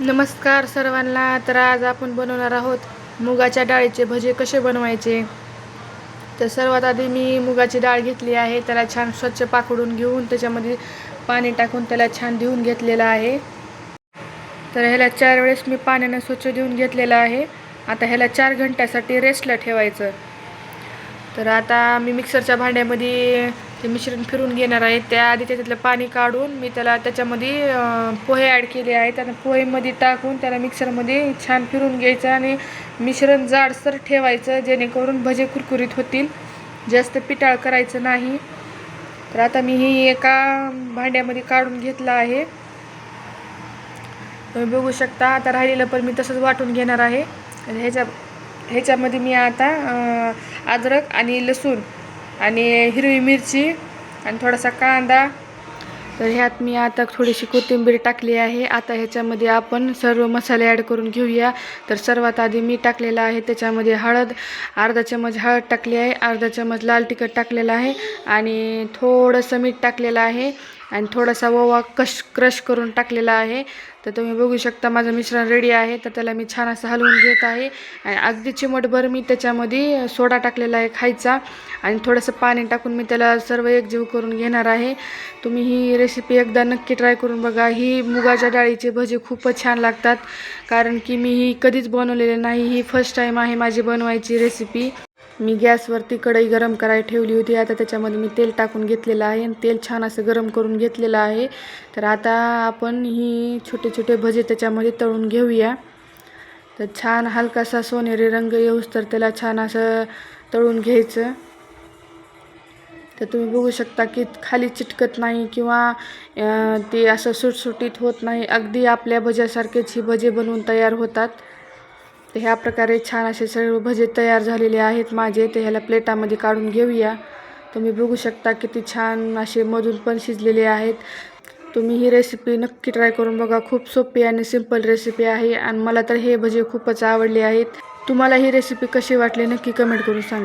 नमस्कार सर्वांना. तर आज आपण बनवणार आहोत मुगाच्या डाळीचे भजे कसे बनवायचे? तर सर्वात आधी मी मुगाची डाळ घेतली आहे. त्याला छान स्वच्छ पाकडून घेऊन त्याच्यामध्ये पाणी टाकून त्याला छान धुवून घेतलेलं आहे. तर ह्याला चार वेळेस मी पाण्यानं स्वच्छ धुवून घेतलेलं आहे. आता ह्याला चार घंट्यासाठी रेस्टला ठेवायचं. तर आता मी मिक्सरच्या भांड्यामध्ये ते मिश्रण फिरून घेणार आहे. त्याआधी त्याच्यातलं पाणी काढून मी त्याला त्याच्यामध्ये पोहे ॲड केले आहेत. आणि पोहेमध्ये टाकून त्याला मिक्सरमध्ये छान फिरून घ्यायचं आणि मिश्रण जाडसर ठेवायचं जेणेकरून भजे कुरकुरीत होतील. जास्त पिटाळ करायचं नाही. तर आता मी ही एका भांड्यामध्ये काढून घेतलं आहे. तुम्ही बघू शकता आता राहिलेलं पण मी तसंच वाटून घेणार आहे. ह्याच्या ह्याच्यामध्ये मी आता अद्रक आणि लसूण आणि हिरवी मिरची आणि थोडासा कांदा. तर ह्यात मी आता थोडीशी कोथिंबीर टाकली आहे. आता ह्याच्यामध्ये आपण सर्व मसाले ॲड करून घेऊया. तर सर्वात आधी मी टाकलेलं आहे त्याच्यामध्ये हळद. अर्धा चमच हळद टाकली आहे. अर्धा चमच लाल तिखट टाकलेलं आहे. आणि थोडंसं मीठ टाकलेलं आहे. आणि थोडासा ओवा कश क्रश करून टाकलेला आहे. तर तुम्ही बघू शकता माझं मिश्रण रेडी आहे. तर त्याला मी छान असं हलवून घेत आहे. आणि अगदी चिमटभर मी त्याच्यामध्ये सोडा टाकलेला आहे खायचा. आणि थोडंसं पाणी टाकून मी त्याला सर्व एकजीव करून घेणार आहे. तुम्ही ही रेसिपी एकदा नक्की ट्राय करून बघा. ही मुगाच्या डाळीचे भजे खूपच छान लागतात. कारण की मी ही कधीच बनवलेले नाही. ही फर्स्ट टाईम आहे माझी बनवायची रेसिपी मी गॅसवरती कढई गरम करायला ठेवली होती. आता त्याच्यामध्ये मी तेल टाकून घेतलेलं आहे आणि तेल छान असं गरम करून घेतलेलं आहे. तर आता आपण ही छोटे छोटे भजे त्याच्यामध्ये तळून घेऊया. तर छान हलकासा सोनेरी रंग येऊस तर त्याला छान असं तळून घ्यायचं. तर तुम्ही बघू शकता की खाली चिटकत नाही किंवा ते असं सुटसुटीत होत नाही. अगदी आपल्या भज्यासारखेच ही भजे बनवून तयार होतात. तर ह्या प्रकारे छान असे सर्व भजे तयार झालेले आहेत. माझे ते ह्याला प्लेटामध्ये काढून घेऊया. तुम्ही बघू शकता किती छान असे मधून पण शिजलेले आहेत. तुम्ही ही रेसिपी नक्की ट्राय करून बघा. खूप सोपी आणि सिंपल रेसिपी आहे आणि मला तर हे भजे खूपच आवडले आहेत. तुम्हाला ही रेसिपी कशी वाटली नक्की कमेंट करून सांगा.